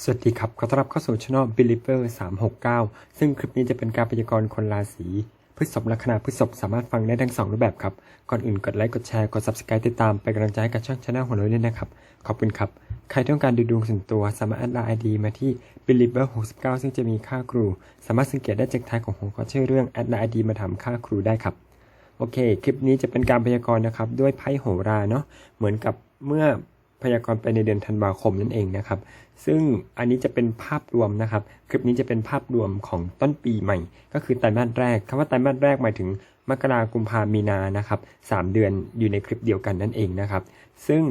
สวัสดีครับ ขอต้อนรับเข้าสู่ช่อง Believer 369 ซึ่งคลิปนี้จะเป็นการพยากรณ์คนราศีพฤษภลัคนาพฤษภสามารถฟังได้ทั้งสองรูปแบบครับ ก่อนอื่นกดไลค์ กดแชร์ กด Subscribe ติดตามเป็นกำลังใจให้กับช่องช anel หัวน้อยด้วยนะครับ ขอบคุณครับ ใครต้องการดูดวงส่วนตัวสามารถแอดไลน์ ID มาที่ Believer 69 ซึ่งจะมีค่าครู สามารถสังเกตได้จากท้ายของหัวข้อชื่อเรื่องแอดไลน์ ID มาทำค่าครูได้ครับ โอเค คลิปนี้จะเป็นการพยากรณ์นะครับ ด้วยไพ่โหราเนาะ เหมือนกับเมื่อ พยากรณ์ไปในเดือนธันวาคมนั่นเองนะครับ ซึ่งอันนี้จะเป็นภาพรวมนะครับ คลิปนี้จะเป็นภาพรวมของต้นปีใหม่ ก็คือไตรมาสแรกคำว่าไตรมาสแรกหมายถึงมกรากุมภามีนานะครับสามเดือนอยู่ในคลิปเดียวกันนั่นเองนะครับ ซึ่ง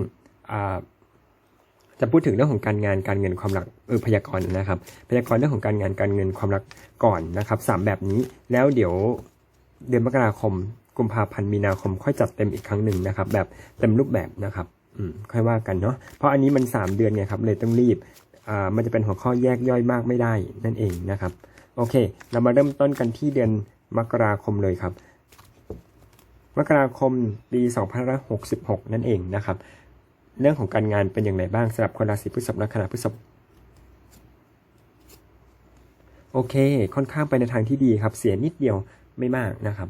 จะพูดถึงเรื่องของการงานการเงินความรักเออพยากรณ์นะครับ พยากรณ์เรื่องของการงานการเงินความรักก่อนนะครับสามแบบนี้แล้วเดี๋ยวเดือนมกราคมกุมภาพันธ์มีนาคมค่อยจัดเต็มอีกครั้งหนึ่งนะครับ แบบเต็มรูปแบบนะครับ อืมค่อยว่ากันเนาะเพราะอันนี้มัน3เดือนไงครับ เลยต้องรีบอ่ามันจะเป็นหัวข้อแยกย่อยมากไม่ได้นั่นเองนะครับ โอเค เรามาเริ่มต้นกันที่เดือนมกราคมเลยครับ มกราคมปี2566 นั่นเองนะครับ เรื่องของการงานเป็นอย่างไรบ้างสำหรับคนราศีพฤษภและคณะพฤษภโอเค ค่อนข้างไปในทางที่ดีครับ เสียนิดเดียวไม่มากนะครับ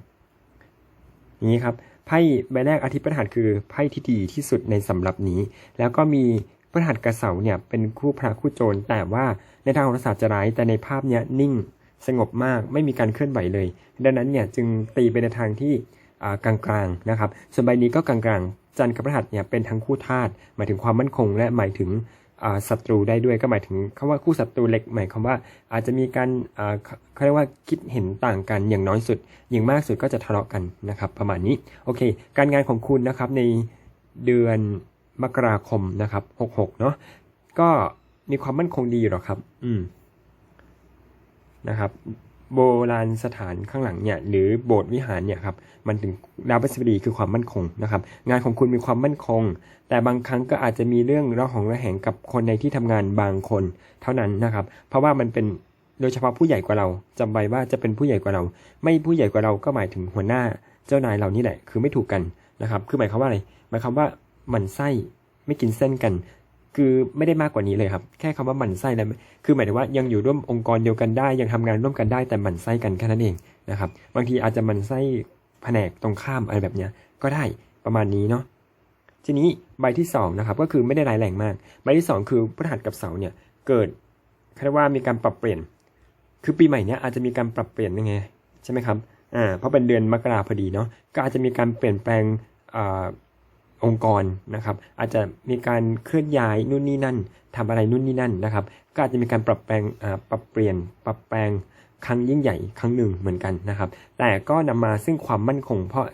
นี้ครับ ไพ่ใบแรกอาทิตย์พฤหัสคือไพ่ที่ดีที่สุดในสำหรับนี้ แล้วก็มีพฤหัสกับเสาเนี่ยเป็นคู่พระคู่โจรแต่ว่าในทางโหราศาสตร์จะร้ายแต่ในภาพเนี้ยนิ่งสงบมากไม่มีการเคลื่อนไหวเลย ดังนั้นเนี่ยจึงตีไปในทางที่กลางๆนะครับส่วนใบนี้ก็กลางๆ จันทร์กับพฤหัสเนี่ยเป็นทั้งคู่ธาตุหมายถึงความมั่นคงและหมายถึง ศัตรูได้ด้วยก็หมายถึงคำว่าคู่ศัตรูเล็กหมายความว่า อาจจะมีการเขาเรียกว่าคิดเห็นต่างกันอย่างน้อยสุด อย่างมากสุดก็จะทะเลาะกันนะครับ ประมาณนี้โอเค การงานของคุณนะครับในเดือนมกราคมนะครับ66เนาะก็มีความมั่นคงดีอยู่หรอกครับ อืมนะครับ โบราณสถานข้างหลังเนี่ยหรือโบสถ์วิหารเนี่ยครับมันถึงดาวพฤหัสบดีคือความมั่นคงนะครับงานของคุณมีความมั่นคง แต่บางครั้งก็อาจจะมีเรื่องระหองระแหงกับคนในที่ทำงานบางคนเท่านั้นนะครับ เพราะว่ามันเป็นโดยเฉพาะผู้ใหญ่กว่าเราจำไว้ว่าจะเป็นผู้ใหญ่กว่าเรา ไม่ผู้ใหญ่กว่าเราก็หมายถึงหัวหน้าเจ้านายเรานี่แหละคือไม่ถูกกันนะครับคือหมายความว่าอะไรหมายความว่าหมันไส้ไม่กินเส้นกัน คือไม่ได้มากกว่านี้เลยครับ แค่คำว่าหมั่นไส้แล้วคือหมายถึงว่ายังอยู่ร่วมองค์กรเดียวกันได้ ยังทำงานร่วมกันได้แต่หมั่นไส้กันแค่นั้นเองนะครับ บางทีอาจจะหมั่นไส้แผนกตรงข้ามอะไรแบบเนี้ยก็ได้ประมาณนี้เนาะทีนี้ใบที่สองนะครับก็คือไม่ได้ร้ายแรงมาก ใบที่สองคือพฤหัสกับเสาเนี่ยเกิดเขาเรียกว่ามีการปรับเปลี่ยน คือปีใหม่เนี้ยอาจจะมีการปรับเปลี่ยนยังไงใช่ไหมครับอ่าเพราะเป็นเดือนมกราพอดีเนาะก็อาจจะมีการเปลี่ยนแปลงอ่า องค์กรนะครับ อาจจะมีการเคลื่อนย้ายนู่นนี่นั่นทำอะไรนู่นนี่นั่นนะครับ ก็อาจจะมีการปรับแปลงปรับเปลี่ยน ปรับแปลงครั้งยิ่งใหญ่ครั้งหนึ่งเหมือนกันนะครับ แต่ก็นำมาซึ่งความมั่นคง เพราะ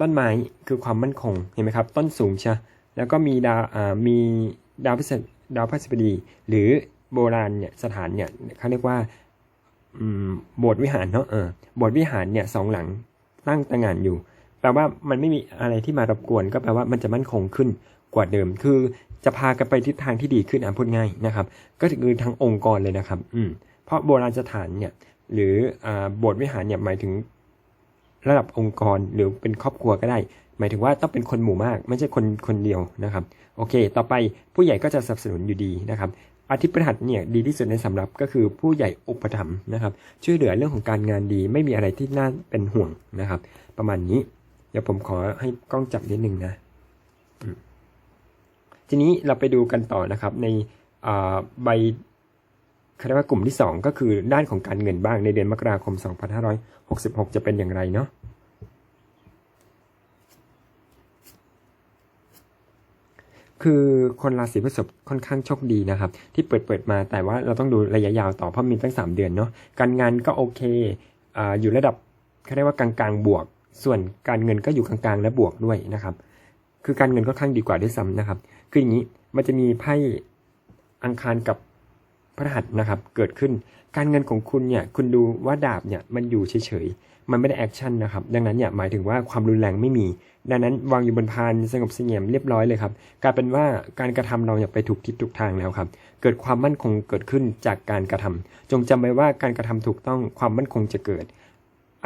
ต้นไม้คือความมั่นคงเห็นไหมครับ ต้นสูงใช่แล้วก็มีดาวมีดาวพฤหัสดาวพฤหัสบดี หรือโบราณเนี่ยสถานเนี่ยเขาเรียกว่าโบสถ์วิหารเนาะเออโบสถ์วิหารเนี่ยสองหลังตั้งตระหง่านอยู่ แปลว่ามันไม่มีอะไรที่มารบกวน ก็แปลว่ามันจะมั่นคงขึ้นกว่าเดิม คือจะพากันไปทิศทางที่ดีขึ้นอะพูดง่ายนะครับ ก็คือทั้งองค์กรเลยนะครับ อืม เพราะโบราณสถานเนี่ยหรืออ่าโบสถ์วิหารเนี่ยหมายถึงระดับองค์กรหรือเป็นครอบครัวก็ได้ หมายถึงว่าต้องเป็นคนหมู่มาก ไม่ใช่คนคนเดียวนะครับ โอเค ต่อไปผู้ใหญ่ก็จะสนับสนุนอยู่ดีนะครับอาทิตย์พฤหัสเนี่ยดีที่สุดในสำหรับก็คือผู้ใหญ่อุปถัมภ์นะครับ ช่วยเหลือเรื่องของการงานดีไม่มีอะไรที่น่าเป็นห่วงนะครับ ประมาณนี้ เดี๋ยวผมขอให้กล้องจับนิดหนึ่งนะ ทีนี้เราไปดูกันต่อนะครับในใบคาเรียกว่ากลุ่มที่ 2 ก็คือด้านของการเงินบ้างในเดือนมกราคม 2566 จะเป็นอย่างไรเนาะคือคนราศีพฤษภค่อนข้างโชคดีนะครับ ที่เปิดเปิดมาแต่ว่าเราต้องดูระยะยาวต่อเพราะมีตั้ง 3 เดือนเนาะการงานก็โอเคออยู่ระดับเขาเรียกว่ากลางๆบวก ส่วนการเงินก็อยู่กลางๆ และบวกด้วยนะครับ คือการเงินก็ข้างดีกว่าด้วยซ้ำนะครับ คืออย่างนี้มันจะมีไพ่อังคารกับพระหัสนะครับ เกิดขึ้น การเงินของคุณเนี่ย คุณดูว่าดาบเนี่ยมันอยู่เฉยๆ มันไม่ได้แอคชั่นนะครับ ดังนั้นเนี่ยหมายถึงว่าความรุนแรงไม่มี ดังนั้นวางอยู่บนพานสงบเสงี่ยมเรียบร้อยเลยครับ กลายเป็นว่าการกระทำเราเนี่ยไปถูกทิศถูกทางแล้วครับ เกิดความมั่นคงเกิดขึ้นจากการกระทำจงจำไว้ว่าการกระทำถูกต้องความมั่นคงจะเกิด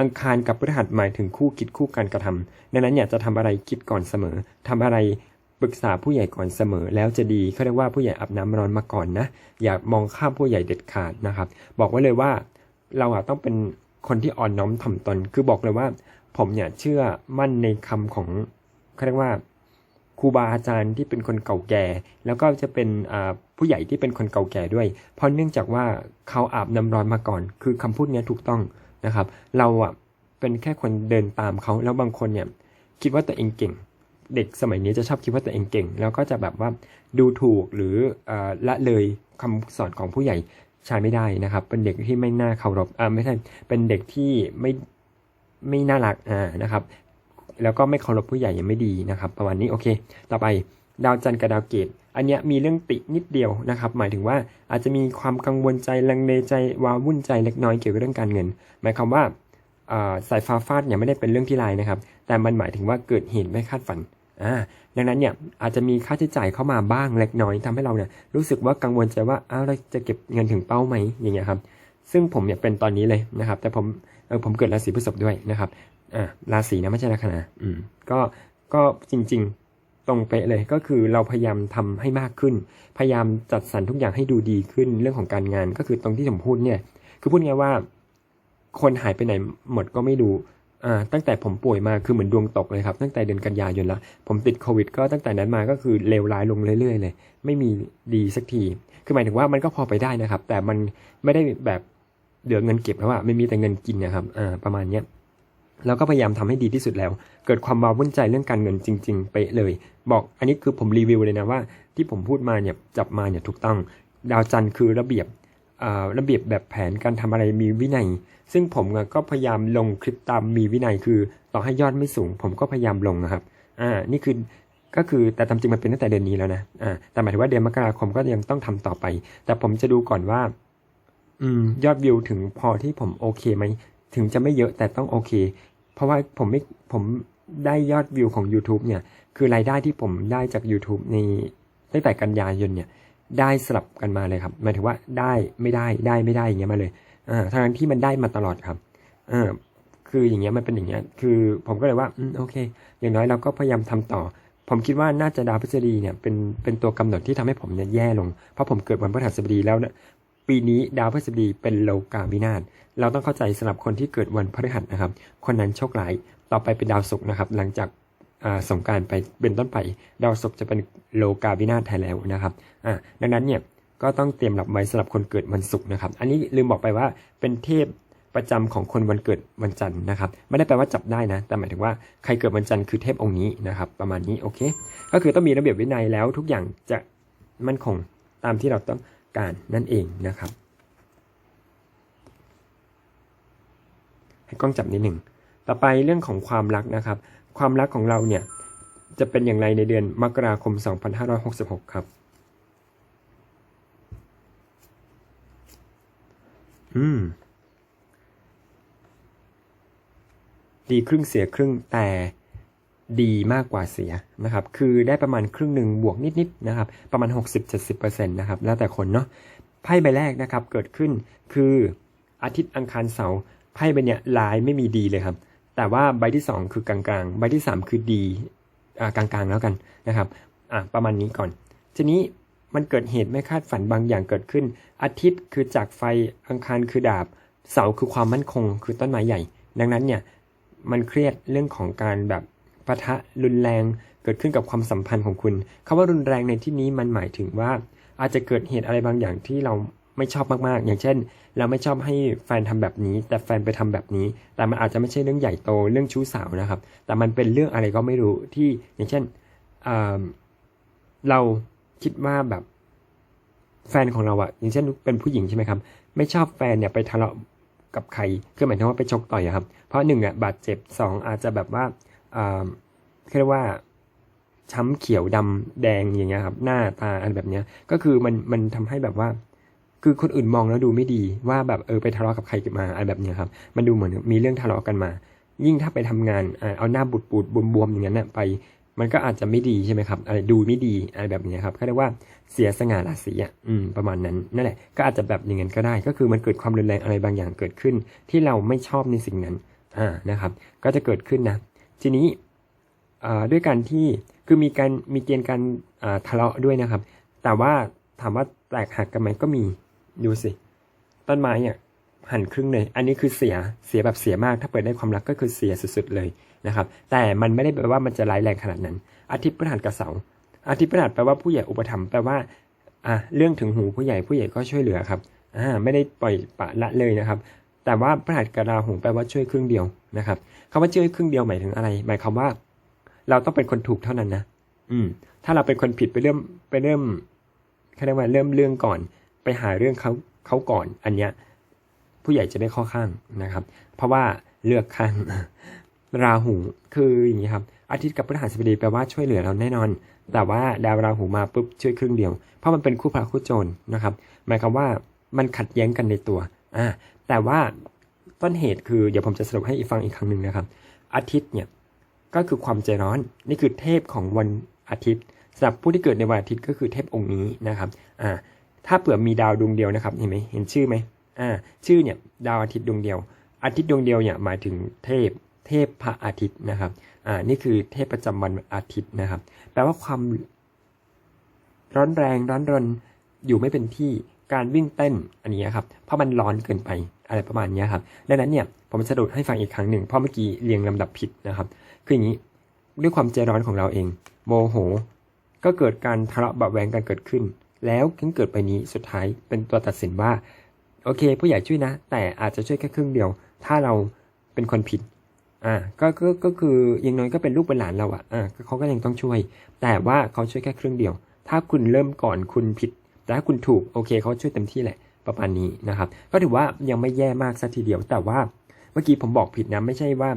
อังคารกับพฤหัสหมายถึงคู่คิดคู่การกระทำดังนั้นเนี่ยจะทำอะไรคิดก่อนเสมอทำอะไรปรึกษาผู้ใหญ่ก่อนเสมอแล้วจะดีเขาเรียกว่าผู้ใหญ่อาบน้ำร้อนมาก่อนนะ อย่ามองข้ามผู้ใหญ่เด็ดขาดนะครับ บอกไว้เลยว่าเราอะต้องเป็นคนที่อ่อนน้อมถ่อมตน คือบอกเลยว่า ผมเนี่ยเชื่อมั่นในคำของเขาเรียกว่าครูบาอาจารย์ที่เป็นคนเก่าแก่ แล้วก็จะเป็นผู้ใหญ่ที่เป็นคนเก่าแก่ด้วย เพราะเนื่องจากว่าเขาอาบน้ำร้อนมาก่อน คือคำพูดเนี้ยถูกต้อง นะครับ เราอะเป็นแค่คนเดินตามเขาแล้วบางคนเนี่ยคิดว่าตัวเองเก่ง เด็กสมัยนี้จะชอบคิดว่าตัวเองเก่ง แล้วก็จะแบบว่าดูถูกหรืออละเลยคำสอนของผู้ใหญ่ใช้ไม่ได้นะครับ เป็นเด็กที่ไม่น่าเคารพอ่าไม่ใช่เป็นเด็กที่ไม่ไม่น่ารักอ่านะครับ แล้วก็ไม่เคารพผู้ใหญ่ยังไม่ดีนะครับ ประมาณนี้โอเค ต่อไปดาวจันทร์กับดาวเกต อันเนี้ยมีเรื่องตินิดเดียวนะครับ หมายถึงว่าอาจจะมีความกังวลใจลังเลใจวาวุ่นใจเล็กน้อยเกี่ยวกับเรื่องการเงิน หมายความว่าสายฟ้าฟาดเนี่ยไม่ได้เป็นเรื่องที่ร้ายนะครับ แต่มันหมายถึงว่าเกิดเหตุไม่คาดฝันอ่าดังนั้นเนี่ยอาจจะมีค่าใช้จ่ายเข้ามาบ้างเล็กน้อยทำให้เราเนี่ยรู้สึกว่ากังวลใจว่าอ้าวเราจะเก็บเงินถึงเป้าไหมอย่างเงี้ยครับ ซึ่งผมเนี่ยเป็นตอนนี้เลยนะครับ แต่ผมเออผมเกิดราศีพฤษภด้วยนะครับอ่าราศีนะไม่ใช่ลัคนาอืมก็ก็จริง ๆ ตรงเป๊ะเลยก็คือเราพยายามทำให้มากขึ้น พยายามจัดสรรทุกอย่างให้ดูดีขึ้นเรื่องของการงาน ก็คือตรงที่ผมพูดเนี่ย คือพูดง่ายว่า คนหายไปไหนหมดก็ไม่รู้อ่าตั้งแต่ผมป่วยมาคือเหมือนดวงตกเลยครับตั้งแต่เดือนกันยายนละผมติดโควิด ก็ตั้งแต่นั้นมาก็คือเลวร้ายลงเรื่อยๆเลยไม่มีดีสักทีคือหมายถึงว่ามันก็พอไปได้นะครับ แต่มันไม่ได้แบบเหลือเงินเก็บแล้วอะไม่มีแต่เงินกินนะครับอ่าประมาณเนี้ย แล้วก็พยายามทำให้ดีที่สุดแล้ว เกิดความวาวุ่นใจเรื่องการเงินจริงๆเป๊ะเลย บอกอันนี้คือผมรีวิวเลยนะว่า ที่ผมพูดมาเนี่ยจับมาเนี่ยถูกต้อง ดาวจันทร์คือระเบียบอ่าระเบียบแบบแผนการทำอะไรมีวินัย ซึ่งผมก็พยายามลงคลิปตามมีวินัยคือ ต่อให้ยอดไม่สูง ผมก็พยายามลงนะครับอ่านี่คือก็คือแต่ตามจริงมันเป็นตั้งแต่เดือนนี้แล้วนะอ่าแต่หมายถึงว่าเดือนมกราคมก็ยังต้องทำต่อไป แต่ผมจะดูก่อนว่า อืมยอดวิวถึงพอที่ผมโอเคไหม ถึงจะไม่เยอะแต่ต้องโอเค เพราะว่าผมไม่ผมได้ยอดวิวของ YouTube เนี่ย คือรายได้ที่ผมได้จาก YouTube ในตั้งแต่กันยายนเนี่ยได้สลับกันมาเลยครับหมายถึงว่าได้ไม่ได้ได้ไม่ได้อย่างเงี้ยมาเลยอ่าทั้งที่มันได้มาตลอดครับอ่าคืออย่างเงี้ยมันเป็นอย่างเงี้ยคือผมก็เลยว่าอืมโอเค อย่างน้อยเราก็พยายามทำต่อ ผมคิดว่าน่าจะดาวพฤษฎีเนี่ยเป็นเป็นตัวกำหนดที่ทำให้ผมเนี่ยแย่ลง เพราะผมเกิดวันพฤหัสบดีแล้วเนี่ย ปีนี้ดาวพฤษฎีเป็นโลกาวินาศเราต้องเข้าใจสำหรับคนที่เกิดวันพฤหัสนะครับ คนนั้นโชคร้ายต่อไปเป็นดาวศุกร์นะครับ หลังจากอ่าสงการไปเป็นต้นไป ดาวศุกร์จะเป็นโลกาวินาศแทนแล้วนะครับอ่าดังนั้นเนี่ยก็ต้องเตรียมรับไว้สำหรับคนเกิดวันศุกร์นะครับ อันนี้ลืมบอกไปว่าเป็นเทพประจำของคนวันเกิดวันจันทร์นะครับ ไม่ได้แปลว่าจับได้นะ แต่หมายถึงว่าใครเกิดวันจันทร์คือเทพองค์นี้นะครับ ประมาณนี้โอเค ก็คือต้องมีระเบียบวินัยแล้วทุกอย่างจะมั่นคงตามที่เราต้อง การนั่นเองนะครับ ให้กล้องจับนิดหนึ่ง ต่อไปเรื่องของความรักนะครับ ความรักของเราเนี่ยจะเป็นอย่างไรในเดือนมกราคม 2566 ครับ อืม ดีครึ่งเสียครึ่งแต่ ดีมากกว่าเสียนะครับ คือได้ประมาณครึ่งหนึ่งบวกนิดๆนะครับ ประมาณ 60-70%นะครับ แล้วแต่คนเนาะ ไพ่ใบแรกนะครับ เกิดขึ้นคืออาทิตย์อังคารเสาร์ไพ่ใบเนี้ยลายไม่มีดีเลยครับ แต่ว่าใบที่สองคือกลางๆ ใบที่สามคือดีอ่ากลางๆแล้วกันนะครับ อะประมาณนี้ก่อน ทีนี้มันเกิดเหตุไม่คาดฝันบางอย่างเกิดขึ้น อาทิตย์คือจากไฟ อังคารคือดาบ เสาร์คือความมั่นคง คือต้นไม้ใหญ่ ดังนั้นเนี่ย มันเครียดเรื่องของการแบบ ปะทะรุนแรงเกิดขึ้นกับความสัมพันธ์ของคุณคำว่ารุนแรงในที่นี้มันหมายถึงว่า อาจจะเกิดเหตุอะไรบางอย่างที่เราไม่ชอบมากๆ อย่างเช่น เราไม่ชอบให้แฟนทำแบบนี้ แต่แฟนไปทำแบบนี้ แต่มันอาจจะไม่ใช่เรื่องใหญ่โตเรื่องชู้สาวนะครับ แต่มันเป็นเรื่องอะไรก็ไม่รู้ที่อย่างเช่นอ่าเราคิดว่าแบบแฟนของเราอะอย่างเช่นเป็นผู้หญิงใช่ไหมครับ ไม่ชอบแฟนเนี่ยไปทะเลาะกับใครคือหมายถึงว่าไปชกต่อยครับ เพราะหนึ่งอะบาดเจ็บสองอาจจะแบบว่า เรียกว่าช้ำเขียวดำแดงอย่างเงี้ยครับหน้าตาอะไรแบบเนี้ยก็คือมันมันทำให้แบบว่า คือคนอื่นมองแล้วดูไม่ดีว่าแบบเออไปทะเลาะกับใครกันมาอะไรแบบเนี้ยครับ มันดูเหมือนมีเรื่องทะเลาะกันมา ยิ่งถ้าไปทำงานเอาหน้าบูดบูดบวมๆอย่างนั้นนะไป มันก็อาจจะไม่ดีใช่ไหมครับอะไรดูไม่ดีอะไรแบบเนี้ยครับเขาเรียกว่าเสียสง่าราศีอะอืมประมาณนั้นนั่นแหละก็อาจจะแบบอย่างนั้นก็ได้ ก็คือมันเกิดความรุนแรงอะไรบางอย่างเกิดขึ้น ที่เราไม่ชอบในสิ่งนั้นอ่านะครับ ก็จะเกิดขึ้นนะ ทีนี้ด้วยการที่คือมีการมีเกณฑ์การทะเลาะด้วยนะครับ แต่ว่าถามว่าแตกหักกันไหมก็มีดูสิ ต้นไม้เนี่ยหันครึ่งเลย อันนี้คือเสียเสียแบบเสียมาก ถ้าเปิดได้ความรักก็คือเสียสุดๆเลยนะครับ แต่มันไม่ได้แปลว่ามันจะร้ายแรงขนาดนั้น อาทิตย์พฤหัสกับเสาร์อาทิตย์พฤหัสแปลว่าผู้ใหญ่อุปถัมภ์แปลว่าอะเรื่องถึงหูผู้ใหญ่ผู้ใหญ่ก็ช่วยเหลือครับอ่าไม่ได้ปล่อยปละละเลยนะครับ แต่ว่าพฤหัสกับราหูแปลว่าช่วยครึ่งเดียวนะครับ คำว่าช่วยครึ่งเดียวหมายถึงอะไร หมายความว่า เราต้องเป็นคนถูกเท่านั้นนะอืม ถ้าเราเป็นคนผิดไปเริ่มไปเริ่มเขาเรียกว่าเริ่มเรื่องก่อน ไปหาเรื่องเขาเขาก่อน อันเนี้ย ผู้ใหญ่จะไม่เข้อข้างนะครับ เพราะว่าเลือกข้างราหูคืออย่างนี้ครับ อาทิตย์กับพฤหัสบดีแปลว่าช่วยเหลือเราแน่นอน แต่ว่าดาวราหูมาปุ๊บช่วยครึ่งเดียว เพราะมันเป็นคู่พระคู่โจรนะครับ หมายความว่ามันขัดแย้งกันในตัวอ่าแต่ว่า ต้นเหตุคือเดี๋ยวผมจะสรุปให้อีกฟังอีกครั้งหนึ่งนะครับ อาทิตย์เนี่ยก็คือความใจร้อนนี่คือเทพของวันอาทิตย์สำหรับผู้ที่เกิดในวันอาทิตย์ก็คือเทพองค์นี้นะครับอ่าถ้าเผื่อมีดาวดวงเดียวนะครับเห็นไหมเห็นชื่อไหมอ่าชื่อเนี่ยดาวอาทิตย์ดวงเดียว อาทิตย์ดวงเดียวเนี่ยหมายถึงเทพเทพพระอาทิตย์นะครับอ่านี่คือเทพประจำวันอาทิตย์นะครับ แปลว่าความร้อนแรงร้อนรนอยู่ไม่เป็นที่ การวิ่งเต้นอันนี้ครับเพราะมันร้อนเกินไปอะไรประมาณนี้ครับดังนั้นเนี่ยผมจะสรุปให้ฟังอีกครั้งหนึ่งเพราะเมื่อกี้เรียงลำดับผิดนะครับคืออย่างนี้ด้วยความใจร้อนของเราเอง โมโห ก็เกิดการทะเลาะเบาะแวงกันเกิดขึ้น แล้วถึงเกิดไปนี้สุดท้ายเป็นตัวตัดสินว่าโอเค ผู้ใหญ่ช่วยนะ แต่อาจจะช่วยแค่ครึ่งเดียว ถ้าเราเป็นคนผิดอ่าก็ก็ก็คืออย่างน้อยก็เป็นลูกเป็นหลานเราอะอ่าเขาก็ยังต้องช่วย แต่ว่าเขาช่วยแค่ครึ่งเดียว ถ้าคุณเริ่มก่อนคุณผิด แต่ถ้าคุณถูกโอเคเขาช่วยเต็มที่แหละประมาณนี้นะครับ ก็ถือว่ายังไม่แย่มากสัทีเดียว แต่ว่าเมื่อกี้ผมบอกผิดนะ ไม่ใช่ว่า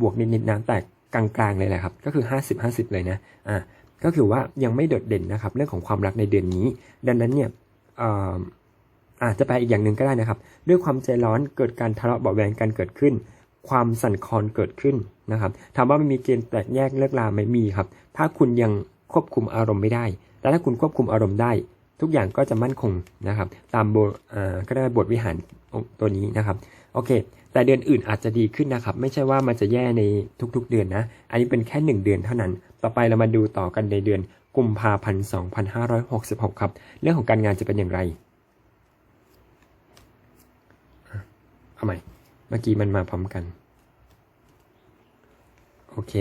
บวกนิดๆนะแต่กลางๆเลยแหละครับ ก็คือ 50 50 เลยนะอ่าก็คือว่ายังไม่โดดเด่นนะครับ เรื่องของความรักในเดือนนี้ ดังนั้นเนี่ยอาอาจจะแปอีกอย่างหนึ่งก็ได้นะครับ ด้วยความใจร้อนเกิดการทะเลาะเบาแวงกันเกิดขึ้น ความสั่นคลอนเกิดขึ้นนะครับถามว่ามันมีเกณฑ์แตกแยกเลิกลาไหมมีครับ ถ้าคุณยังควบคุมอารมณ์ไม่ได้ แต่ถ้าคุณควบคุมอารมณ์ได้ ทุกอย่างก็จะมั่นคงนะครับ ตามบทก็ได้บทวิหารตัวนี้นะครับโอเค แต่เดือนอื่นอาจจะดีขึ้นนะครับ ไม่ใช่ว่ามันจะแย่ในทุกๆเดือนนะ อันนี้เป็นแค่ 1 เดือนเท่านั้น ต่อไปเรามาดูต่อกันในเดือนกุมภาพันธ์2566 ครับ เรื่องของการงานจะเป็นอย่างไรเอาใหม่ เมื่อกี้มันมาพร้อมกัน โอเค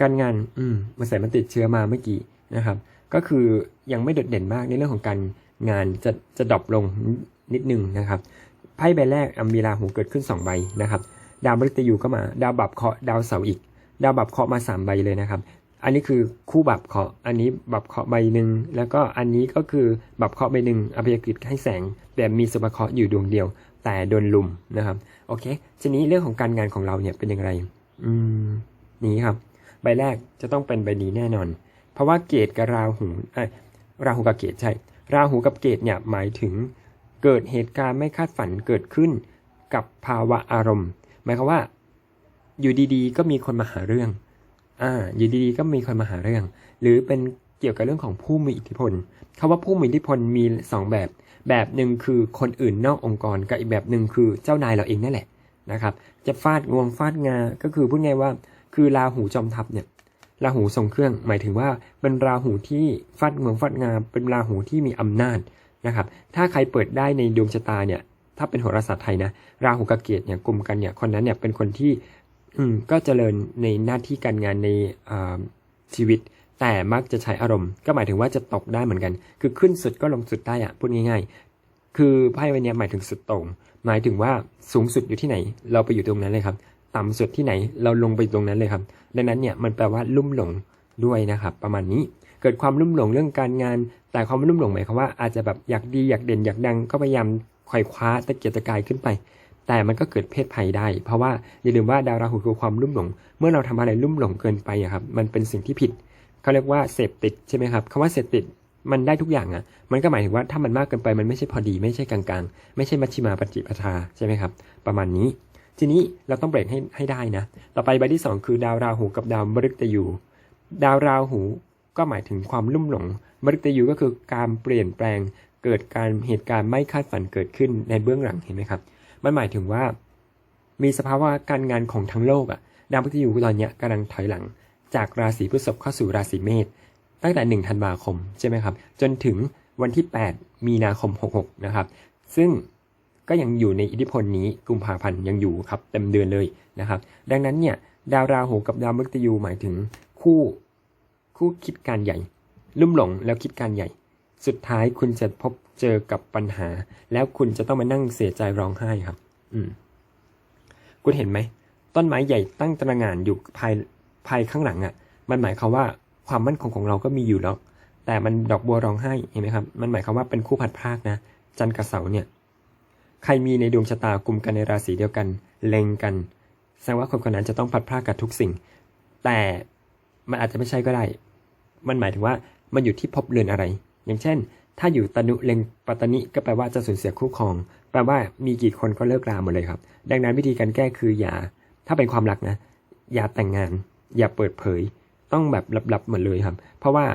การงาน อืมมันใส่มันติดเชื้อมาเมื่อกี้นะครับ ก็คือยังไม่โดดเด่นมากในเรื่องของการงานจะจะดรอปลงนิดนึงนะครับไพ่ใบแรกมีราหูเกิดขึ้น 2 ใบนะครับ ดาวมฤตยูก็มา ดาวบับเคาะดาวเสาอีก ดาวบับเคาะมา 3 ใบเลยนะครับ อันนี้คือคู่บับเคาะ อันนี้บับเคาะใบหนึ่งแล้วก็อันนี้ก็คือบับเคาะใบหนึ่งอภิยกฤตให้แสงแต่มีสุภเคาะอยู่ดวงเดียว แต่โดนลุมนะครับ โอเค ทีนี้เรื่องของการงานของเราเนี่ยเป็นอย่างไร อืม นี้ครับ ใบแรกจะต้องเป็นใบนี้แน่นอน เพราะว่าเกตกับราหูเอ้ราหูกับเกตใช่ ราหูกับเกตเนี่ยหมายถึงเกิดเหตุการณ์ไม่คาดฝันเกิดขึ้นกับภาวะอารมณ์ หมายความว่า อยู่ดีๆ ก็มีคนมาหาเรื่อง อ่า อยู่ดีๆ ก็มีคนมาหาเรื่อง หรือเป็นเกี่ยวกับเรื่องของผู้มีอิทธิพลคำว่าผู้มีอิทธิพลมีสองแบบ แบบหนึ่งคือคนอื่นนอกองค์กรกับอีกแบบหนึ่งคือเจ้านายเราเองนั่นแหละนะครับ จะฟาดงวงฟาดงา ก็คือพูดง่ายว่า คือราหูจอมทัพเนี่ย ราหูทรงเครื่อง หมายถึงว่าเป็นราหูที่ฟาดเมืองฟาดงามเป็นราหูที่มีอำนาจนะครับ ถ้าใครเปิดได้ในดวงชะตาเนี่ย ถ้าเป็นโหราศาสตร์ไทยนะ ราหูกับเกตเนี่ยกลุ่มกันเนี่ย คนนั้นเนี่ยเป็นคนที่ อืม ก็เจริญในหน้าที่การงานในอ่าชีวิต แต่มักจะใช้อารมณ์ ก็หมายถึงว่าจะตกได้เหมือนกัน คือขึ้นสุดก็ลงสุดได้อะพูดง่าย ๆ คือไพ่ใบนี้หมายถึงสุดต่งหมายถึงว่าสูงสุดอยู่ที่ไหน เราไปอยู่ตรงนั้นเลยครับ ต่ำสุดที่ไหน เราลงไปตรงนั้นเลยครับ ดังนั้นเนี่ยมันแปลว่าลุ่มหลงด้วยนะครับ ประมาณนี้เกิดความลุ่มหลงเรื่องการงาน แต่ความลุ่มหลงหมายความว่าอาจจะแบบอยากดีอยากเด่นอยากดังก็พยายามไขว่คว้าตะเกียกตะกายขึ้นไป แต่มันก็เกิดเพศภัยได้ เพราะว่าอย่าลืมว่าดาวราหูคือความลุ่มหลง เมื่อเราทำอะไรลุ่มหลงเกินไปอะครับมันเป็นสิ่งที่ผิดเขาเรียกว่าเสพติดใช่ไหมครับคำว่าเสพติดมันได้ทุกอย่างอะมันก็หมายถึงว่าถ้ามันมากเกินไปมันไม่ใช่พอดี ไม่ใช่กลางๆ ไม่ใช่มัชชิมาปฏิปทาใช่ไหมครับ ประมาณนี้ ทีนี้เราต้องเบรกให้ให้ได้นะ ต่อไปใบที่ 2 คือดาวราหูกับดาวมฤตยู ดาวราหูก็หมายถึงความลุ่มหลง มฤตยูก็คือการเปลี่ยนแปลง เกิดการเหตุการณ์ไม่คาดฝันเกิดขึ้นในเบื้องหลังเห็นไหมครับ มันหมายถึงว่า มีสภาวะการงานของทั้งโลกอะดาวพฤหัสตอนเนี้ยกำลังถอยหลัง จากราศีพฤษภเข้าสู่ราศีเมษ ตั้งแต่1ธันวาคมใช่ไหมครับ จนถึงวันที่ 8 มีนาคม 66 นะครับ ซึ่ง ก็ยังอยู่ในอิทธิพลนี้กุมภาพันธ์ยังอยู่ครับเต็มเดือนเลยนะครับ ดังนั้นเนี่ยดาวราหูกับดาวมฤตยูหมายถึงคู่คู่คิดการใหญ่ ลุ่มหลงแล้วคิดการใหญ่ สุดท้ายคุณจะพบเจอกับปัญหา แล้วคุณจะต้องมานั่งเสียใจร้องไห้ครับ อืมคุณเห็นไหมต้นไม้ใหญ่ตั้งตระหง่านอยู่ภายภายข้างหลังอะ่ะ มันหมายความว่าความมั่นคงของเราก็มีอยู่แล้ว แต่มันดอกบัวร้องไห้เห็นไหมครับ มันหมายความว่าเป็นคู่พัดพากนะ จันทร์กับเสาร์เนี่ย ใครมีในดวงชะตากลุ่มกันในราศีเดียวกัน เล็งกัน แสดงว่าคนคนนั้นจะต้องพัดพรากกับทุกสิ่ง แต่มันอาจจะไม่ใช่ก็ได้ มันหมายถึงว่ามันอยู่ที่ภพเรือนอะไร อย่างเช่น ถ้าอยู่ตนุเล็งปัตตนิก็แปลว่าจะสูญเสียคู่ครอง แปลว่ามีกี่คนก็เลิกราหมดเลยครับ ดังนั้นวิธีการแก้คืออย่า ถ้าเป็นความรักนะ อย่าแต่งงาน อย่าเปิดเผย ต้องแบบลับๆหมดเลยครับ เพราะว่า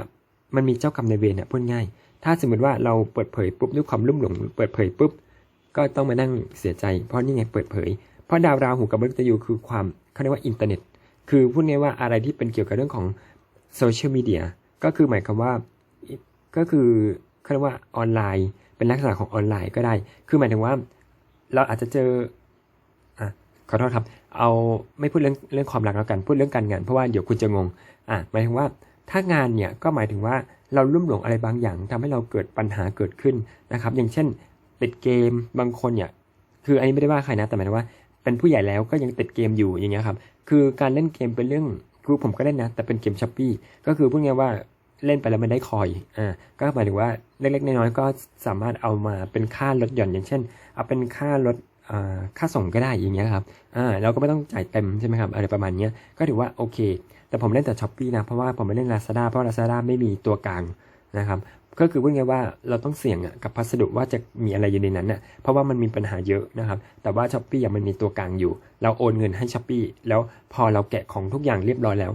มันมีเจ้ากรรมนายเวรเนี่ยพูดง่าย ถ้าสมมติว่าเราเปิดเผยปุ๊บด้วยความลุ่มหลง เปิดเผยปุ๊บ ก็ต้องมานั่งเสียใจ เพราะนี่ไงเปิดเผย เพราะดาวราหูกับมฤตยูคือความเขาเรียกว่าอินเทอร์เน็ต คือพูดง่ายว่าอะไรที่เป็นเกี่ยวกับเรื่องของโซเชียลมีเดียก็คือหมายความว่าก็คือเขาเรียกว่าออนไลน์ เป็นลักษณะของออนไลน์ก็ได้ คือหมายถึงว่าเราอาจจะเจออะขอโทษครับ เอาไม่พูดเรื่องเรื่องความรักแล้วกัน พูดเรื่องการงานเพราะว่าเดี๋ยวคุณจะงงอะหมายถึงว่าถ้างานเนี่ยก็หมายถึงว่าเราลุ่มหลงอะไรบางอย่างทำให้เราเกิดปัญหาเกิดขึ้นนะครับ อย่างเช่น ติดเกมบางคนเนี่ยคืออันนี้ไม่ได้ว่าใครนะแต่หมายถึงว่า เป็นผู้ใหญ่แล้วก็ยังติดเกมอยู่อย่างเงี้ยครับคือการเล่นเกมเป็นเรื่องคือผมก็เล่นนะ แต่เป็นเกมช้อปปี้ก็คือพูดง่ายว่าเล่นไปแล้วมันได้คอยอ่าก็หมายถึงว่าเล็กๆน้อยๆก็สามารถเอามาเป็นค่าลดหย่อนอย่างเช่น เอาเป็นค่าลดอ่าค่าส่งก็ได้อย่างเงี้ยครับอ่าเราก็ไม่ต้องจ่ายเต็มใช่ไหมครับอะไรประมาณเนี้ยก็ถือว่าโอเค แต่ผมเล่นแต่ช้อปปี้นะเพราะว่าผมไม่เล่น Lazada เพราะ Lazada ไม่มีตัวกลางนะครับ ก็คือพูดง่ายว่าเราต้องเสี่ยงอะกับพัสดุว่าจะมีอะไรอยู่ในนั้นน่ะเพราะว่ามันมีปัญหาเยอะนะครับ แต่ว่าช้อปปี้มันมีตัวกลางอยู่ เราโอนเงินให้ช้อปปี้แล้วพอเราแกะของทุกอย่างเรียบร้อยแล้ว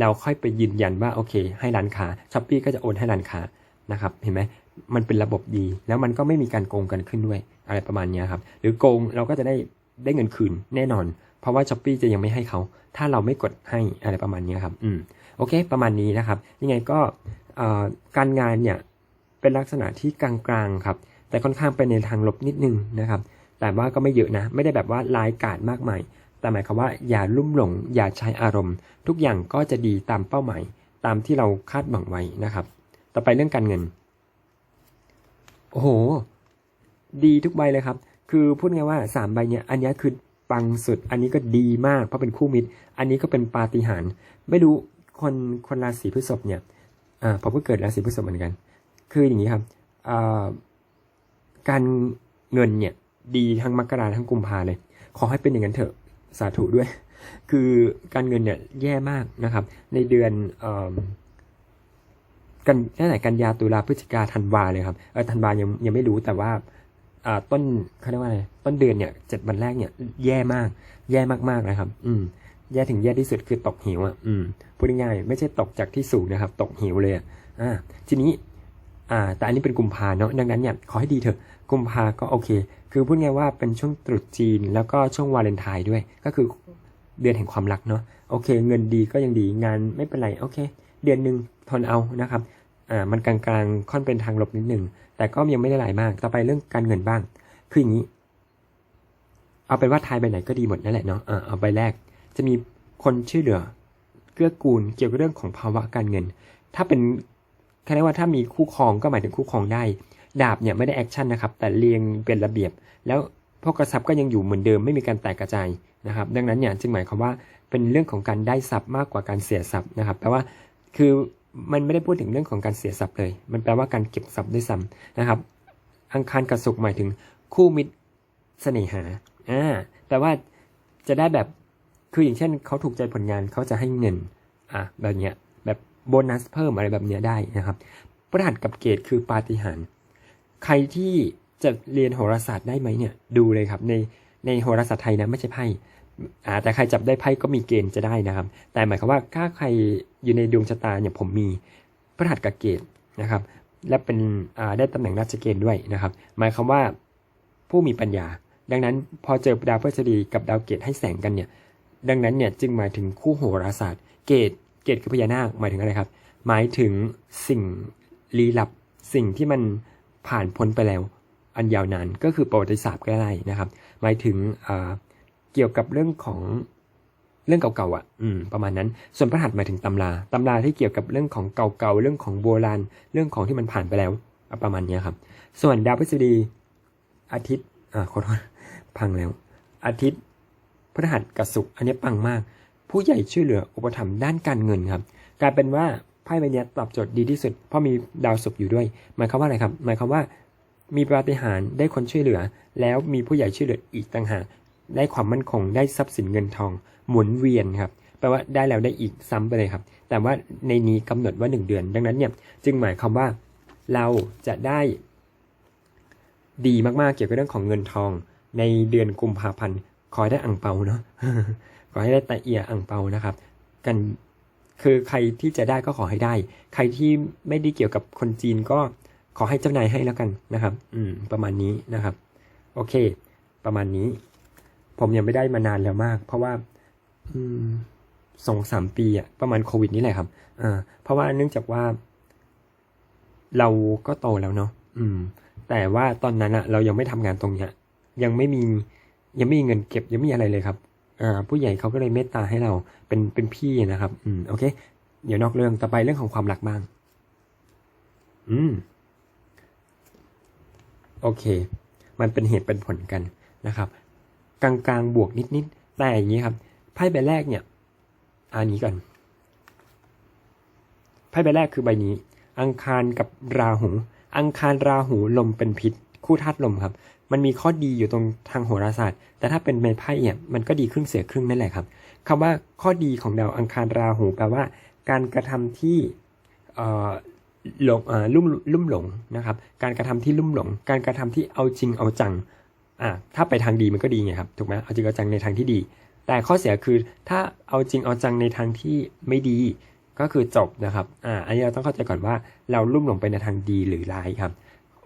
เราค่อยไปยืนยันว่าโอเค ให้ร้านค้าช้อปปี้ก็จะโอนให้ร้านค้านะครับเห็นไหมมันเป็นระบบดี แล้วมันก็ไม่มีการโกงกันขึ้นด้วย อะไรประมาณนี้ครับ หรือโกงเราก็จะได้ได้เงินคืนแน่นอน เพราะว่าช้อปปี้จะยังไม่ให้เขา ถ้าเราไม่กดให้อะไรประมาณนี้ครับ อืม โอเค ประมาณนี้นะครับ ยังไงก็การงานเนี่ย เป็นลักษณะที่กลางๆครับ แต่ค่อนข้างไปในทางลบนิดนึงนะครับ แต่ว่าก็ไม่เยอะนะ ไม่ได้แบบว่าร้ายกาจมากมายแต่หมายความว่าอย่าลุ่มหลง อย่าใช้อารมณ์ ทุกอย่างก็จะดีตามเป้าหมาย ตามที่เราคาดหวังไว้นะครับ ต่อไปเรื่องการเงิน โอ้โห ดีทุกใบเลยครับ คือพูดง่ายว่าสามใบเนี่ย อันนี้คือปังสุด อันนี้ก็ดีมากเพราะเป็นคู่มิตร อันนี้ก็เป็นปาฏิหาริย์ ไม่รู้คนคนราศีพฤษภเนี่ย อ่าผมก็เกิดราศีพฤษภเหมือนกัน คืออย่างนี้ครับการเงินเนี่ยดีทั้งมกราทั้งกุมภาเลย ขอให้เป็นอย่างนั้นเถอะสาธุด้วย คือการเงินเนี่ยแย่มากนะครับ ในเดือนอกันตั้งแต่กันยาตุลาพฤศจิกาธันวาเลยครับเออธันวายังยังไม่รู้แต่ว่าต้นเขาเรียกว่าอะไรต้นเดือนเนี่ยเจ็ดวันแรกเนี่ยแย่มาก แย่มากๆนะครับ อืม แย่ถึงแย่ที่สุดคือตกเหวอะ อืมพูดง่ายๆไม่ใช่ตกจากที่สูงนะครับ ตกเหวเลยอะอ่าทีนี้ อ่า แต่อันนี้เป็นกุมภาเนาะดังนั้นเนี่ยขอให้ดีเถอะ กุมภาก็โอเค คือพูดง่ายว่าเป็นช่วงตรุษจีน แล้วก็ช่วงวาเลนไทน์ด้วย ก็คือเดือนแห่งความรักเนาะโอเค เงินดีก็ยังดีงานไม่เป็นไรโอเค เดือนหนึ่งทนเอานะครับอ่ามันกลางๆค่อนเป็นทางลบนิดหนึ่งแต่ก็ยังไม่ได้หลายมาก ต่อไปเรื่องการเงินบ้าง คืออย่างนี้ เอาเป็นว่าทายใบไหนก็ดีหมดนั่นแหละเนาะเอาใบแรก จะมีคนช่วยเหลือเกื้อกูลเกี่ยวกับเรื่องของภาวะการเงิน ถ้าเป็น เขาเรียกว่าถ้ามีคู่ครองก็หมายถึงคู่ครองได้ ดาบเนี่ยไม่ได้แอคชั่นนะครับ แต่เรียงเป็นระเบียบ แล้วพวกกระซับก็ยังอยู่เหมือนเดิมไม่มีการแตกกระจายนะครับ ดังนั้นเนี่ยจึงหมายความว่าเป็นเรื่องของการได้ทรัพย์มากกว่าการเสียทรัพย์นะครับแปลว่าคือมันไม่ได้พูดถึงเรื่องของการเสียทรัพย์เลย มันแปลว่าการเก็บทรัพย์ด้วยซ้ำนะครับ อังคารกับศุกร์หมายถึงคู่มิตรเสน่หาอ่าแต่ว่าจะได้แบบคืออย่างเช่นเขาถูกใจผลงานเขาจะให้เงินอะแบบเนี้ย โบนัสเพิ่มอะไรแบบเนี้ยได้นะครับพระหัสกับเกตคือปาฏิหาริย์ใครที่จะเรียนโหราศาสตร์ได้ไหมเนี่ยดูเลยครับในในโหราศาสตร์ไทยนะไม่ใช่ไพ่อาแต่ใครจับได้ไพ่ก็มีเกณฑ์จะได้นะครับ แต่หมายความว่าถ้าใครอยู่ในดวงชะตาเนี่ยผมมีพระหัสกับเกตนะครับ และเป็นได้ตำแหน่งราชเกณฑ์ด้วยนะครับ หมายความว่าผู้มีปัญญา ดังนั้นพอเจอดาวพฤหัสบดีกับดาวเกตให้แสงกันเนี่ยดังนั้นเนี่ยจึงหมายถึงคู่โหราศาสตร์ เกต เกตคือพญานาคหมายถึงอะไรครับ หมายถึงสิ่งลี้ลับ สิ่งที่มันผ่านพ้นไปแล้ว อันยาวนานก็คือประวัติศาสตร์ก็ได้นะครับ หมายถึงเกี่ยวกับเรื่องของเรื่องเก่าๆอะ อืม ประมาณนั้น ส่วนพระหัตถ์หมายถึงตำรา ตำราที่เกี่ยวกับเรื่องของเก่าๆ เรื่องของโบราณ เรื่องของที่มันผ่านไปแล้ว ประมาณนี้ครับ ส่วนดาวพฤษฎีอาทิตย์ อ่าขอโทษ พังแล้ว อาทิตย์ พฤหัสกับศุกร์ อันนี้ปังมาก ผู้ใหญ่ช่วยเหลืออุปถัมภ์ด้านการเงินครับกลายเป็นว่าไพ่ใบนี้ตอบโจทย์ดีที่สุด เพราะมีดาวศุกร์อยู่ด้วย หมายความว่าอะไรครับ หมายความว่ามีปาฏิหาริย์ได้คนช่วยเหลือ แล้วมีผู้ใหญ่ช่วยเหลืออีกต่างหากได้ความมั่นคงได้ทรัพย์สินเงินทองหมุนเวียนครับแปลว่าได้แล้วได้อีกซ้ำไปเลยครับ แต่ว่าในนี้กำหนดว่า 1 เดือน ดังนั้นเนี่ยจึงหมายความว่าเราจะได้ดีมากๆเกี่ยวกับเรื่องของเงินทอง ในเดือนกุมภาพันธ์ขอให้ได้อ่างเปาเนาะ ให้ได้แต่เอียอ่างเปานะครับ กันคือใครที่จะได้ก็ขอให้ได้ ใครที่ไม่ได้เกี่ยวกับคนจีนก็ขอให้เจ้านายให้แล้วกันนะครับ อืม ประมาณนี้นะครับ โอเค ประมาณนี้ ผมยังไม่ได้มานานแล้วมาก เพราะว่า อืมสองสามปีอะประมาณโควิดนี่แหละครับอ่าเพราะว่าเนื่องจากว่า เราก็โตแล้วเนาะอืม แต่ว่าตอนนั้นอะเรายังไม่ทำงานตรงเนี้ยยังไม่มียังไม่มีเงินเก็บยังไม่มีอะไรเลยครับ ผู้ใหญ่เขาก็เลยเมตตาให้เราเป็นเป็นพี่นะครับ อืมโอเค เดี๋ยวนอกเรื่องต่อไปเรื่องของความรักบ้าง อืม โอเค มันเป็นเหตุเป็นผลกันนะครับ กลางๆบวกนิดๆแต่อย่างนี้ครับไพ่ใบแรกเนี่ยอันนี้ก่อนไพ่ใบแรกคือใบนี้ อังคารกับราหู อังคารราหูลมเป็นพิษ คู่ธาตุลมครับ มันมีข้อดีอยู่ตรงทางโหราศาสตร์ แต่ถ้าเป็นในไพ่เนี่ยมันก็ดีครึ่งเสียครึ่งนั่นแหละครับคำว่าข้อดีของดาวอังคารราหูแปลว่า การกระทำที่หลงลุ่มลุ่มหลงนะครับ การกระทำที่ลุ่มหลง การกระทำที่เอาจริงเอาจังอ่าถ้าไปทางดีมันก็ดีไงครับถูกไหมเอาจริงเอาจังในทางที่ดี แต่ข้อเสียคือถ้าเอาจริงเอาจังในทางที่ไม่ดีก็คือจบนะครับอ่าอันนี้เราต้องเข้าใจก่อนว่าเราลุ่มหลงไปในทางดีหรือร้ายครับ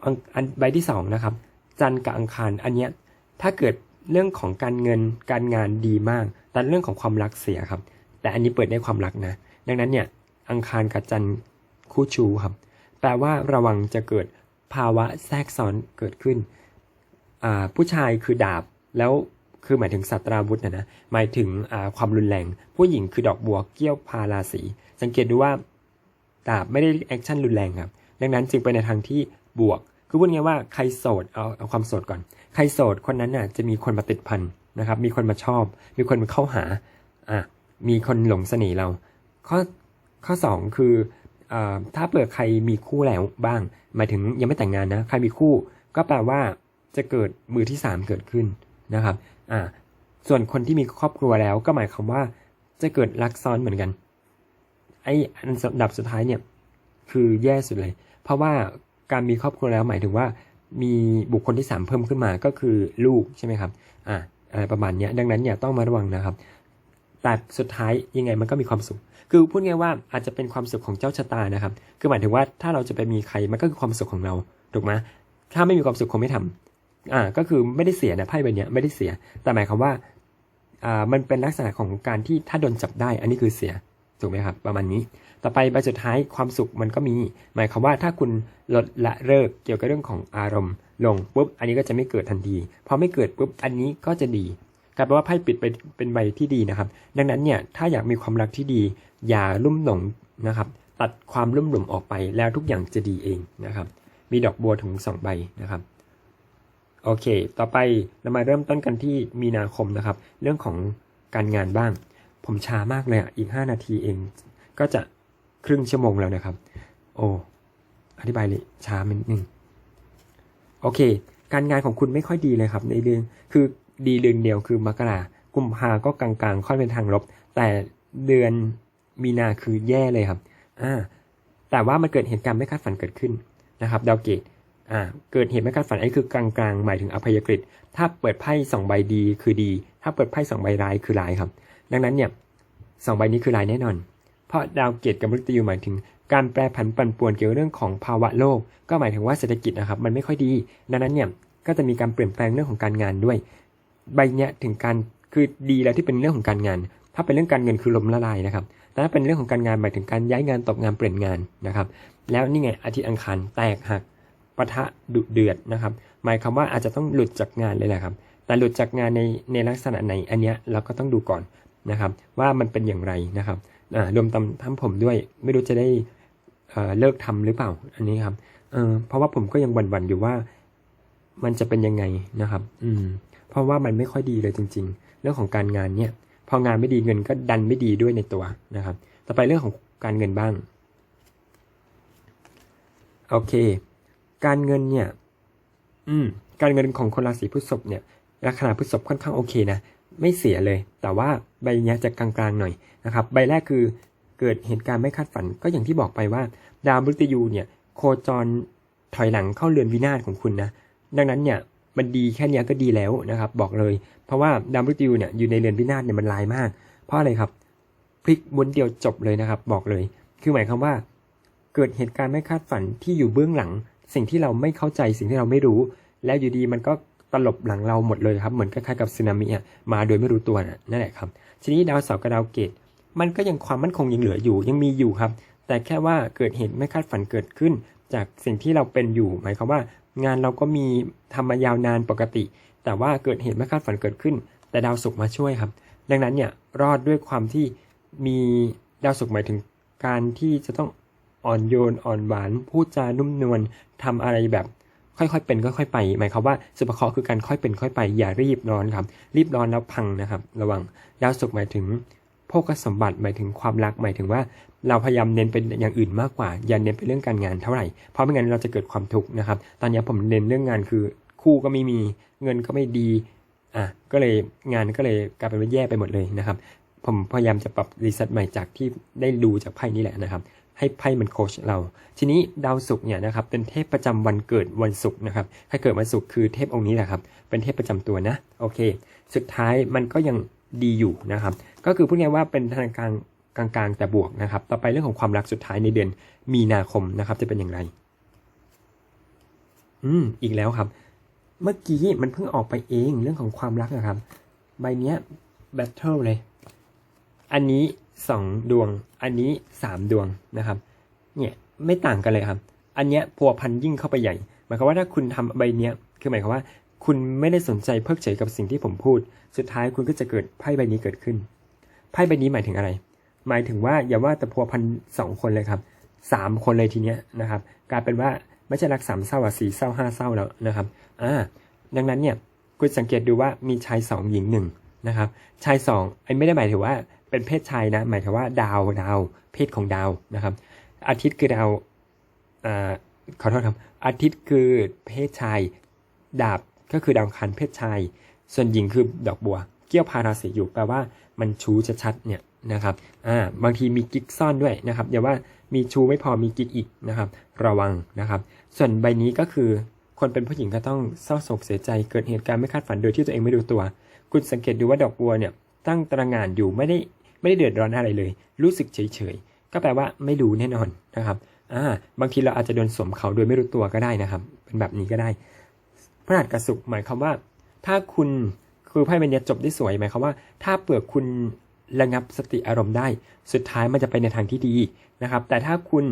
อันอันใบที่สองนะครับ จันทร์กับอังคาร อันเนี้ยถ้าเกิดเรื่องของการเงินการงานดีมาก แต่เรื่องของความรักเสียครับ แต่อันนี้เปิดได้ความรักนะ ดังนั้นเนี่ยอังคารกับจันทร์คู่ชูครับ แปลว่าระวังจะเกิดภาวะแทรกซ้อนเกิดขึ้น ผู้ชายคือดาบแล้วคือหมายถึงสัตราวุธนะนะหมายถึงความรุนแรง ผู้หญิงคือดอกบัวเกี้ยวพาราสี สังเกตดูว่าดาบไม่ได้แอคชั่นรุนแรงครับ ดังนั้นจึงไปในทางที่บวก คือพูดง่ายว่าใครโสดเอาเอาความโสดก่อน ใครโสดคนนั้นน่ะจะมีคนมาติดพันนะครับ มีคนมาชอบ มีคนมาเข้าหาอะมีคนหลงเสน่ห์เรา ข้อข้อสองคืออ่าถ้าเปิดใครมีคู่แล้วบ้างหมายถึงยังไม่แต่งงานนะใครมีคู่ ก็แปลว่าจะเกิดมือที่สามเกิดขึ้นนะครับอ่าส่วนคนที่มีครอบครัวแล้วก็หมายความว่าจะเกิดรักซ้อนเหมือนกันไอ้อันดับสุดท้ายเนี่ยคือแย่สุดเลย เพราะว่า การมีครอบครัวแล้วหมายถึงว่า มีบุคคลที่สามเพิ่มขึ้นมาก็คือลูกใช่ไหมครับอ่าอะไรประมาณนี้ดังนั้นเนี่ยต้องมาระวังนะครับ แต่สุดท้ายยังไงมันก็มีความสุข คือพูดง่ายว่าอาจจะเป็นความสุขของเจ้าชะตานะครับ คือหมายถึงว่าถ้าเราจะไปมีใครมันก็คือความสุขของเราถูกไหมถ้าไม่มีความสุขคงไม่ทำอ่าก็คือไม่ได้เสียนะไพ่ใบเนี้ยไม่ได้เสีย แต่หมายความว่าอ่ามันเป็นลักษณะของการที่ถ้าโดนจับได้ อันนี้คือเสียถูกไหมครับ ประมาณนี้ ต่อไปใบสุดท้ายความสุขมันก็มี หมายความว่าถ้าคุณลดละเลิกเกี่ยวกับเรื่องของอารมณ์ ลงปุ๊บอันนี้ก็จะไม่เกิดทันทีพอไม่เกิดปุ๊บอันนี้ก็จะดีกลายเป็นว่าไพ่ปิดไปเป็นใบที่ดีนะครับ ดังนั้นเนี่ยถ้าอยากมีความรักที่ดี อย่าลุ่มหลงนะครับ ตัดความลุ่มหลงออกไปแล้วทุกอย่างจะดีเองนะครับ มีดอกบัวถึงสองใบนะครับโอเค ต่อไปเรามาเริ่มต้นกันที่มีนาคมนะครับ เรื่องของการงานบ้าง ผมช้ามากเลยอะ อีก 5 นาทีเอง ก็จะ ครึ่งชั่วโมงแล้วนะครับ โอ้อธิบายเลยช้ามันหนึ่งโอเค การงานของคุณไม่ค่อยดีเลยครับ ในเรื่องคือดีเดือนเดียวคือมกรากุมภาก็กลางๆ ค่อยเป็นทางลบ แต่เดือนมีนาคือแย่เลยครับอ่าแต่ว่ามันเกิดเหตุการณ์ไม่คาดฝันเกิดขึ้นนะครับดาวเกตอ่าเกิดเหตุไม่คาดฝันอันนี้คือกลางๆหมายถึงอภัยกฤตถ้าเปิดไพ่สองใบดีคือดี ถ้าเปิดไพ่สองใบร้ายคือร้ายครับ ดังนั้นเนี่ยสองใบนี้คือร้ายแน่นอน เพราะดาวเกตกับมฤตยูหมายถึงการแปรผันปั่นป่วนเกี่ยวกับเรื่องของภาวะโลก ก็หมายถึงว่าเศรษฐกิจนะครับมันไม่ค่อยดี ดังนั้นเนี่ยก็จะมีการเปลี่ยนแปลงเรื่องของการงานด้วย ใบเนี้ยถึงการคือดีแล้วที่เป็นเรื่องของการงาน ถ้าเป็นเรื่องการเงินคือลมละลายนะครับแต่ถ้าเป็นเรื่องของการงานหมายถึงการย้ายงานตกงานเปลี่ยนงานนะครับ แล้วนี่ไงอาทิตย์อังคารแตกหักปะทะดุเดือดนะครับหมายความว่าอาจจะต้องหลุดจากงานเลยแหละครับแต่หลุดจากงานในในลักษณะไหนอันเนี้ยเราก็ต้องดูก่อนนะครับ ว่ามันเป็นอย่างไรนะครับ รวมตำทำผมด้วย ไม่รู้จะได้เอ่อเลิกทำหรือเปล่า อันนี้ครับเออเพราะว่าผมก็ยังหวั่นๆอยู่ว่า มันจะเป็นยังไงนะครับ อืม เพราะว่ามันไม่ค่อยดีเลยจริง ๆ เรื่องของการงานเนี่ย พองานไม่ดีเงินก็ดันไม่ดีด้วยในตัวนะครับ ต่อไปเรื่องของการเงินบ้าง โอเค การเงินเนี่ย อืม การเงินของคนราศีพฤษภเนี่ยลักษณะพฤษภค่อนข้างโอเคนะ ไม่เสียเลย แต่ว่าใบเนี้ยจะกลางๆหน่อยนะครับ ใบแรกคือเกิดเหตุการณ์ไม่คาดฝันก็อย่างที่บอกไปว่า ดาวมฤตยูเนี่ยโคจรถอยหลังเข้าเรือนวินาศของคุณนะ ดังนั้นเนี่ยมันดีแค่เนี้ยก็ดีแล้วนะครับ บอกเลย เพราะว่าดาวมฤตยูเนี่ยอยู่ในเรือนวินาศเนี่ยมันลายมาก เพราะอะไรครับพลิกม้วนเดียวจบเลยนะครับ บอกเลย คือหมายความว่า เกิดเหตุการณ์ไม่คาดฝันที่อยู่เบื้องหลัง สิ่งที่เราไม่เข้าใจสิ่งที่เราไม่รู้ แล้วอยู่ดีมันก็ ตลบหลังเราหมดเลยครับ เหมือนคล้ายๆกับสึนามิอะมาโดยไม่รู้ตัวนั่นแหละครับ ทีนี้ดาวเสาร์กับดาวเกตมันก็ยังความมั่นคงยังเหลืออยู่ยังมีอยู่ครับ แต่แค่ว่าเกิดเหตุไม่คาดฝันเกิดขึ้น จากสิ่งที่เราเป็นอยู่ หมายความว่า งานเราก็มีทำมายาวนานปกติ แต่ว่าเกิดเหตุไม่คาดฝันเกิดขึ้น แต่ดาวศุกร์มาช่วยครับ ดังนั้นเนี่ยรอดด้วยความที่มีดาวศุกร์หมายถึงการที่จะต้องอ่อนโยนอ่อนหวานพูดจานุ่มนวลทำอะไรแบบ ค่อยๆเป็นค่อยๆไป หมายความว่าสุภเคราะห์คือการค่อยเป็นค่อยไป อย่ารีบร้อนครับ รีบร้อนแล้วพังนะครับ ระวังดาวศุกร์หมายถึงโภคสมบัติหมายถึงความรักหมายถึงว่า เราพยายามเน้นเป็นอย่างอื่นมากกว่า อย่าเน้นเป็นเรื่องการงานเท่าไหร่เพราะไม่งั้นเราจะเกิดความทุกข์นะครับ ตอนนี้ผมเน้นเรื่องงานคือคู่ก็ไม่มีเงินก็ไม่ดีอะก็เลยงานก็เลยกลายเป็นว่าแย่ไปหมดเลยนะครับ ผมพยายามจะปรับรีเซ็ตใหม่จากที่ได้ดูจากไพ่นี้แหละนะครับ ให้ไพ่มันโคชเรา ทีนี้ดาวศุกร์เนี่ยนะครับเป็นเทพประจำวันเกิดวันศุกร์นะครับ ถ้าเกิดวันศุกร์คือเทพองค์นี้แหละครับ เป็นเทพประจำตัวนะ โอเค สุดท้ายมันก็ยังดีอยู่นะครับ ก็คือพูดง่ายๆว่าเป็นทางกลางกลางๆแต่บวกนะครับ ต่อไปเรื่องของความรักสุดท้ายในเดือนมีนาคมนะครับ จะเป็นอย่างไร อืม อีกแล้วครับ เมื่อกี้มันเพิ่งออกไปเองเรื่องของความรักนะครับ ใบเนี้ยแบทเทิลเลย อันนี้ สองดวง อันนี้สามดวงนะครับ เนี่ยไม่ต่างกันเลยครับ อันเนี้ยพัวพันยิ่งเข้าไปใหญ่ หมายความว่าถ้าคุณทำใบเนี้ย คือหมายความว่า คุณไม่ได้สนใจเพิกเฉยกับสิ่งที่ผมพูด สุดท้ายคุณก็จะเกิดไพ่ใบนี้เกิดขึ้น ไพ่ใบนี้หมายถึงอะไร หมายถึงว่าอย่าว่าแต่พัวพันสองคนเลยครับสามคนเลยทีเนี้ยนะครับ กลายเป็นว่าไม่ใช่รักสามเศร้าอะสี่เศร้าห้าเศร้าแล้วนะครับ อ่า ดังนั้นเนี่ยคุณสังเกตดูว่ามีชายสองหญิงหนึ่งนะครับ ชายสองไอ้ไม่ได้หมายถึงว่า เป็นเพศชายนะ หมายถึงว่าดาวดาวเพศของดาวนะครับ อาทิตย์คือดาวอ่าขอโทษครับ อาทิตย์คือเพศชาย ดาบก็คือดาวคันเพศชาย ส่วนหญิงคือดอกบัว เกี่ยวพาราศีอยู่แปลว่ามันชูชัดๆเนี่ยนะครับ อ่า บางทีมีกิ๊กซ่อนด้วยนะครับอย่าว่ามีชูไม่พอมีกิ๊กอีกนะครับ ระวังนะครับ ส่วนใบนี้ก็คือคนเป็นผู้หญิงก็ต้องเศร้าโศกเสียใจ เกิดเหตุการณ์ไม่คาดฝันโดยที่ตัวเองไม่รู้ตัว คุณสังเกตดูว่าดอกบัวเนี่ยตั้งตระหง่านอยู่ไม่ได้ ไม่ได้เดือดร้อนอะไรเลย รู้สึกเฉยเฉยๆก็แปลว่าไม่รู้แน่นอนนะครับอ่าบางทีเราอาจจะโดนสวมเขาโดยไม่รู้ตัวก็ได้นะครับ เป็นแบบนี้ก็ได้ พระหัตถ์กระสุกหมายความว่า ถ้าคุณคือไพ่ใบเนี้ยจบได้สวยหมายความว่า ถ้าเปลือกคุณระงับสติอารมณ์ได้ สุดท้ายมันจะไปในทางที่ดีนะครับ แต่ถ้าคุณ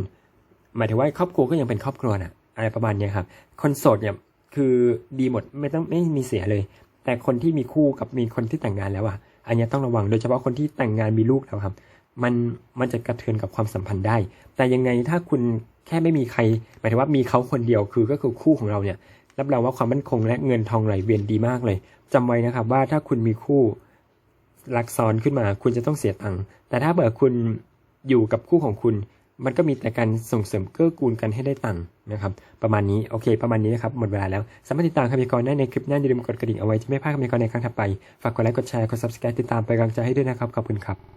หมายถึงว่าครอบครัวก็ยังเป็นครอบครัวนะอะไรประมาณนี้ครับ คนโสดเนี่ยคือดีหมดไม่ต้องไม่มีเสียเลย แต่คนที่มีคู่กับมีคนที่แต่งงานแล้วอะ อันนี้ต้องระวังโดยเฉพาะคนที่แต่งงานมีลูกแล้วครับ มันมันจะกระเทือนกับความสัมพันธ์ได้ แต่ยังไงถ้าคุณแค่ไม่มีใครหมายถึงว่ามีเขาคนเดียวคือก็คือคู่ของเราเนี่ยรับรองว่าความมั่นคงและเงินทองไหลเวียนดีมากเลยจำไว้นะครับว่าถ้าคุณมีคู่รักซ้อนขึ้นมา คุณจะต้องเสียตังค์แต่ถ้าเกิดคุณอยู่กับคู่ของคุณ มันก็มีแต่การส่งเสริมเกื้อกูลกันให้ได้ตังค์นะครับ ประมาณนี้โอเค ประมาณนี้นะครับหมดเวลาแล้วสามารถติดตามคำพิกรณ์ได้ในคลิปหน้าอย่าลืมกดกระดิ่งเอาไว้จะไม่พลาดคำพิกรณ์ในครั้งถัดไปฝากกดไลค์กดแชร์กด subscribe ติดตามไปกำลังใจให้ด้วยนะครับขอบคุณครับ